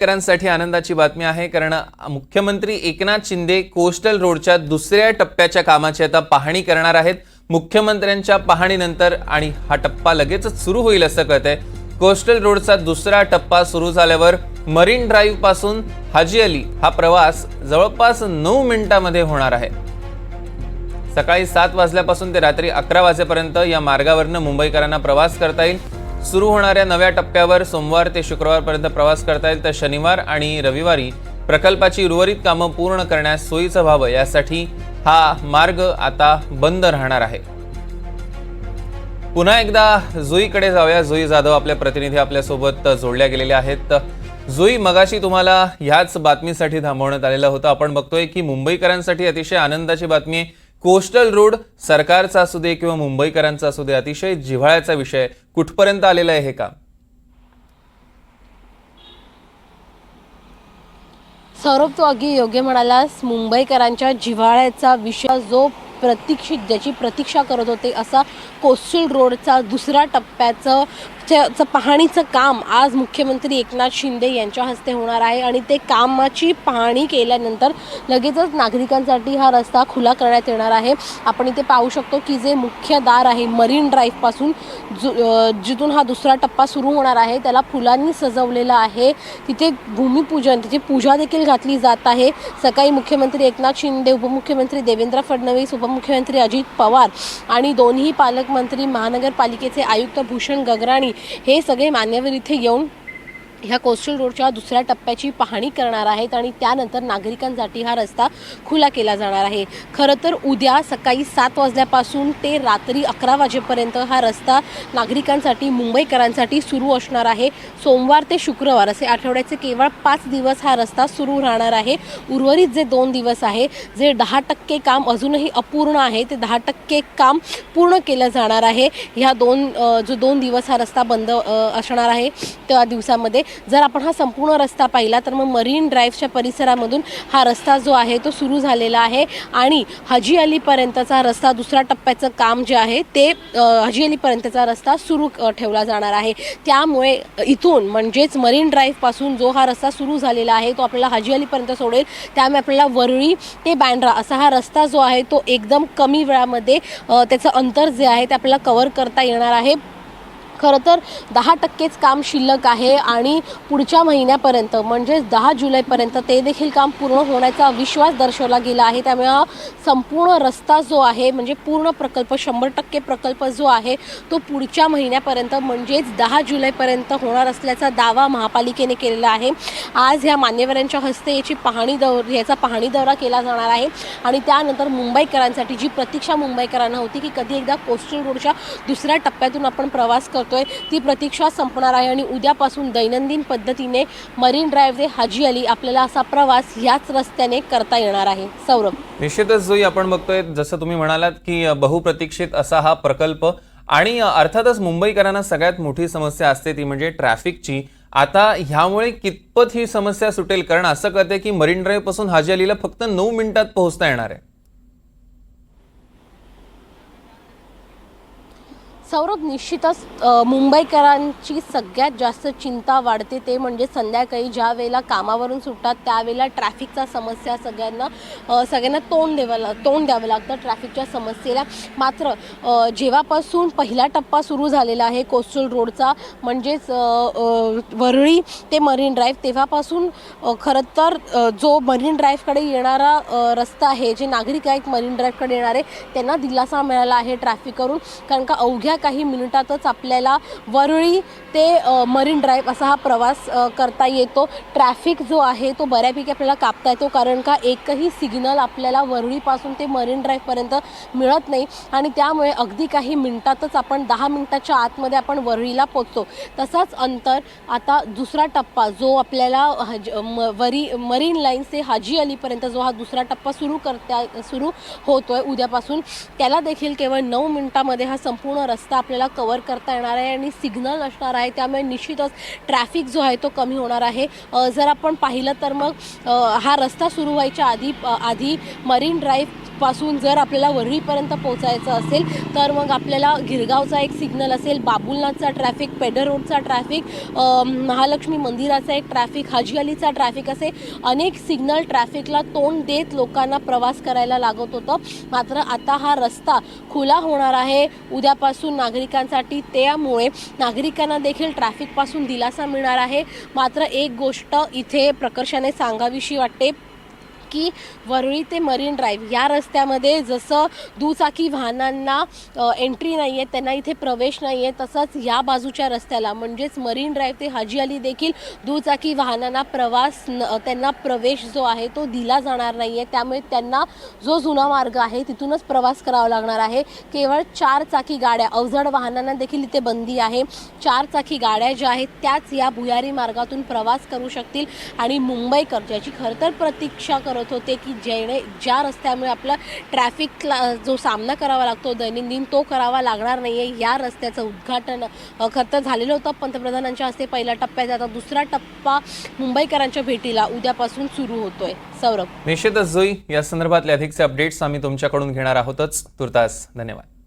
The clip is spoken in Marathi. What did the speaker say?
मुंबईकरांसाठी आनंदाची बातमी आहे कारण मुख्यमंत्री एकनाथ शिंदे कोस्टल रोडच्या दुसऱ्या टप्प्याच्या कामाची आता पाहणी करणार आहेत. मुख्यमंत्र्यांच्या पाहणीनंतर आणि हा टप्पा लगेचच सुरू होईल असं कळतंय. कोस्टल रोडचा दुसरा टप्पा सुरू झाल्यावर मरीन ड्राईव्हपासून हाजी अली हा प्रवास जवळपास नऊ मिनिटांमध्ये होणार आहे. सकाळी सात वाजल्यापासून ते रात्री अकरा वाजेपर्यंत या मार्गावरनं मुंबईकरांना प्रवास करता येईल. सुरू होणाऱ्या नव्या टप्प्यावर सोमवार ते शुक्रवारपर्यंत प्रवास करता येईल तर शनिवार आणि रविवारी प्रकल्पाची उर्वरित कामं पूर्ण करण्यास सोयीचं व्हावं यासाठी हा मार्ग आता बंद राहणार आहे. पुन्हा एकदा जुईकडे जाऊया. जुई जाधव आपल्या प्रतिनिधी आपल्यासोबत जोडल्या गेलेल्या आहेत. जुई मगाशी तुम्हाला ह्याच बातमीसाठी थांबवण्यात आलेलं होतं. आपण बघतोय की मुंबईकरांसाठी अतिशय आनंदाची बातमी आहे. कोस्टल रोड सरकारचा असू दे किंवा मुंबईकरांचा असू दे अतिशय जिव्हाळ्याचा विषय कुठपर्यंत आलेला आहे हे काम? सौरभ तू अगदी योग्य म्हणालास. मुंबईकरांच्या जिव्हाळ्याचा विषय जो प्रतीक्षित ज्याची प्रतीक्षा करत होते असा कोस्टल रोडचा दुसऱ्या टप्प्याचं त्याचं पाहणीचं काम आज मुख्यमंत्री एकनाथ शिंदे यांच्या हस्ते होणार आहे आणि ते कामाची पाहणी केल्यानंतर लगेचच नागरिकांसाठी हा रस्ता खुला करण्यात येणार आहे. आपण इथे पाहू शकतो की जे मुख्य दार आहे मरीन ड्राईव्हपासून जु जिथून हा दुसरा टप्पा सुरू होणार आहे त्याला फुलांनी सजवलेलं आहे. तिथे भूमिपूजन तिथे पूजा देखील घातली जात आहे. सकाळी मुख्यमंत्री एकनाथ शिंदे उपमुख्यमंत्री देवेंद्र फडणवीस उपमुख्यमंत्री अजित पवार आणि दोन्ही पालकमंत्री महानगरपालिकेचे आयुक्त भूषण गगराणी हे सगळे मान्यवर इथे येऊन ह्या कोस्टल रोडच्या दुसऱ्या टप्प्याची पाहणी करणार आहेत आणि त्यानंतर नागरिकांसाठी हा रस्ता खुला केला जाणार आहे. खरं तर उद्या सकाळी सात वाजल्यापासून ते रात्री अकरा वाजेपर्यंत हा रस्ता नागरिकांसाठी मुंबईकरांसाठी सुरू असणार आहे. सोमवार ते शुक्रवार असे आठवड्याचे केवळ पाच दिवस हा रस्ता सुरू राहणार आहे. उर्वरित जे दोन दिवस आहे जे दहा टक्के काम अजूनही अपूर्ण आहे ते दहा टक्के काम पूर्ण केलं जाणार आहे. ह्या दोन जो दोन दिवस हा रस्ता बंद असणार आहे त्या दिवसामध्ये. जर आपण हा संपूर्ण रस्ता पाहिला तर मग मरीन ड्राईव्हच्या परिसरामधून हा रस्ता जो आहे तो सुरू झालेला आहे. आणि हजी अलीपर्यंतचा रस्ता दुसऱ्या टप्प्याचं काम जे आहे ते हजी अलीपर्यंतचा रस्ता सुरू ठेवला जाणार आहे. त्यामुळे इथून म्हणजेच मरीन ड्राईव्हपासून जो हा रस्ता सुरू झालेला आहे तो आपल्याला हजी अलीपर्यंत सोडेल. त्यामुळे आपल्याला वरळी ते बँड्रा असा हा रस्ता जो आहे तो एकदम कमी वेळामध्ये त्याचं अंतर जे आहे ते आपल्याला कवर करता येणार आहे. खरं तर दहा टक्केच काम शिल्लक आहे आणि पुढच्या महिन्यापर्यंत म्हणजेच दहा जुलैपर्यंत ते देखील काम पूर्ण होण्याचा विश्वास दर्शवला गेला आहे. त्यामुळे हा संपूर्ण रस्ता जो आहे म्हणजे पूर्ण प्रकल्प शंभर टक्के प्रकल्प जो आहे तो पुढच्या महिन्यापर्यंत म्हणजेच दहा जुलैपर्यंत होणार असल्याचा दावा महापालिकेने केलेला आहे. आज ह्या मान्यवरांच्या हस्ते याची पाहणी दौर याचा पाहणी दौरा केला जाणार आहे. आणि त्यानंतर मुंबईकरांसाठी जी प्रतीक्षा मुंबईकरांना होती की कधी एकदा कोस्टल रोडच्या दुसऱ्या टप्प्यातून आपण प्रवास करतोय ती प्रतीक्षा संपणार आहे आणि उद्यापासून दैनंदिन पद्धतीने मरीन ड्राईव्ह ते हाजी अली आपल्याला असा प्रवास ह्याच रस्त्याने करता येणार आहे. सौरभ. निश्चितच जोई आपण बघतोय जसं तुम्ही म्हणालात की बहुप्रतीक्षित असा हा प्रकल्प आणि अर्थातच मुंबईकरांना सगळ्यात मोठी समस्या असते ती म्हणजे ट्रॅफिकची. आता ह्यामुळे कितपत ही समस्या सुटेल? कारण असं कळतंय की मरीन ड्राईव्हपासून हाजी अलीला फक्त नऊ मिनिटात पोहोचता येणार आहे. सौरभ निश्चितच मुंबईकरांची सगळ्यात जास्त चिंता वाढते ते म्हणजे संध्याकाळी ज्या वेळेला कामावरून सुटतात त्यावेळेला ट्रॅफिकचा समस्या सगळ्यांना सगळ्यांना तोंड द्यावं तोंड द्यावं लागतं ट्रॅफिकच्या समस्येला. मात्र जेव्हापासून पहिला टप्पा सुरू झालेला आहे कोस्टल रोडचा म्हणजेच वरळी ते मरीन ड्राईव्ह तेव्हापासून खरं तर जो मरीन ड्राईव्हकडे येणारा रस्ता आहे जे नागरिक आहेत मरीन ड्राईव्हकडे येणारे त्यांना दिलासा मिळाला आहे ट्रॅफिक करून कारण का अवघ्या काही मिनिटातच आपल्याला वरळी ते मरीन ड्राईव्ह असा हा प्रवास करता येतो. ट्रॅफिक जो आहे तो बऱ्यापैकी आपल्याला कापता येतो कारण का एकही सिग्नल आपल्याला वरळीपासून ते मरीन ड्राईव्हपर्यंत मिळत नाही. आणि त्यामुळे अगदी काही मिनिटातच आपण दहा मिनिटाच्या आतमध्ये आपण वरळीला पोचतो तसाच अंतर आता दुसरा टप्पा जो आपल्याला हज म- वरी मरीन लाईन्स ते हाजी अलीपर्यंत जो हा दुसरा टप्पा सुरू करता सुरू होतो आहे उद्यापासून त्याला देखील केवळ नऊ मिनिटामध्ये हा संपूर्ण रस्ता आपल्याला कवर करता येणार आहे आणि सिग्नल असणार आहे. त्यामुळे निश्चितच ट्रॅफिक जो आहे तो कमी होणार आहे. जर आपण पाहिलं तर मग हा रस्ता सुरू व्हायच्या आधी आधी मरीन ड्राईव्ह पासून जर आपल्याला वरळीपर्यंत पोहोचायचं असेल तर मग आपल्याला गिरगावचा एक सिग्नल असेल बाबुलनाथचा ट्रॅफिक पेडर रोडचा ट्रॅफिक महालक्ष्मी मंदिराचा एक ट्रॅफिक हाजी अलीचा ट्रॅफिक असे अनेक सिग्नल ट्रॅफिकला तोंड देत लोकांना प्रवास करायला लागत होतं. मात्र आता हा रस्ता खुला होणार आहे. उद्यापासून नागरिकांसाठी त्यामुळे नागरिकांना देखील ट्रॅफिकपासून दिलासा मिळणार आहे. मात्र एक गोष्ट इथे प्रकर्षाने सांगावीशी वाटते. की वरळी ते मरीन ड्राईव्ह. या रस्त्यामध्ये जसं दुचाकी वाहनांना एंट्री नाही आहे त्यांना इथे प्रवेश नाही आहे तसंच या बाजूच्या रस्त्याला म्हणजेच मरीन ड्राईव्ह ते हाजी अली देखील दुचाकी वाहनांना प्रवास न त्यांना प्रवेश जो आहे तो दिला जाणार नाही आहे त्यामुळे त्यांना जो जुना मार्ग आहे तिथूनच प्रवास करावा लागणार आहे. केवळ चार चाकी गाड्या अवजड वाहनांना देखील इथे बंदी आहे. चार चाकी गाड्या ज्या आहेत त्याच या भुयारी मार्गातून प्रवास करू शकतील आणि मुंबईकर ज्याची खरं तर प्रतीक्षा करत होते की जेणे ज्या रस्त्यामुळे आपला ट्रॅफिकला जो सामना करावा लागतो दैनंदिन तो करावा लागणार नाही आहे या रस्त्याचं उद्घाटन खरं झालेलं होतं. पंतप्रधानांच्या हस्ते पहिल्या टप्प्याचा आता दुसरा टप्पा मुंबईकरांच्या भेटीला उद्यापासून सुरू होतोय. सौरभ. निश्चितच जोई. या संदर्भातले अधिकचे अपडेट्स आम्ही तुमच्याकडून घेणार आहोतच. तुर्तास धन्यवाद.